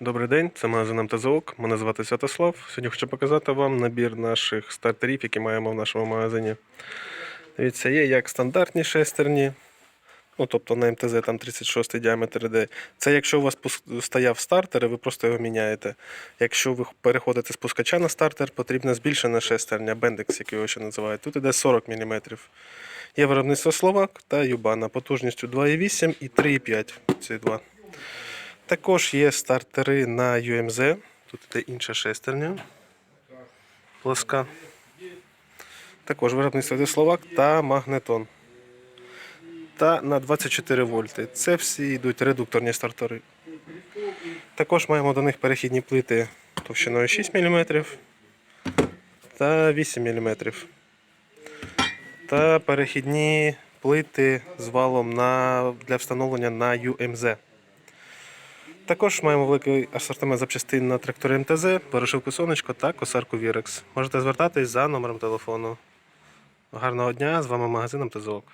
Добрий день, це магазин МТЗОК. Мене звати Святослав. Сьогодні хочу показати вам набір наших стартерів, які маємо в нашому магазині. Дивіться, є як стандартні шестерні. Ну, тобто на МТЗ там 36 діаметр іде. Це якщо у вас стояв стартер, і ви просто його міняєте. Якщо ви переходите з пускача на стартер, потрібна збільшена шестерня, бендекс, як його ще називають. Тут іде 40 мм. Є виробництво Словак та Юбана потужністю 2,8 і 3,5. Ці два. Також є стартери на UMZ. Тут іде інша шестерня. Плоска. Також виробництво де Словак та магнетон. Та на 24 вольти. Це всі йдуть редукторні стартери. Також маємо до них перехідні плити товщиною 6 мм та 8 мм. Та перехідні плити з валом на, для встановлення на UMZ. Також маємо великий асортимент запчастин на трактори МТЗ, порошивку сонечко та косарку Вірекс. Можете звертатись за номером телефону. Гарного дня! З вами магазин МТЗОК.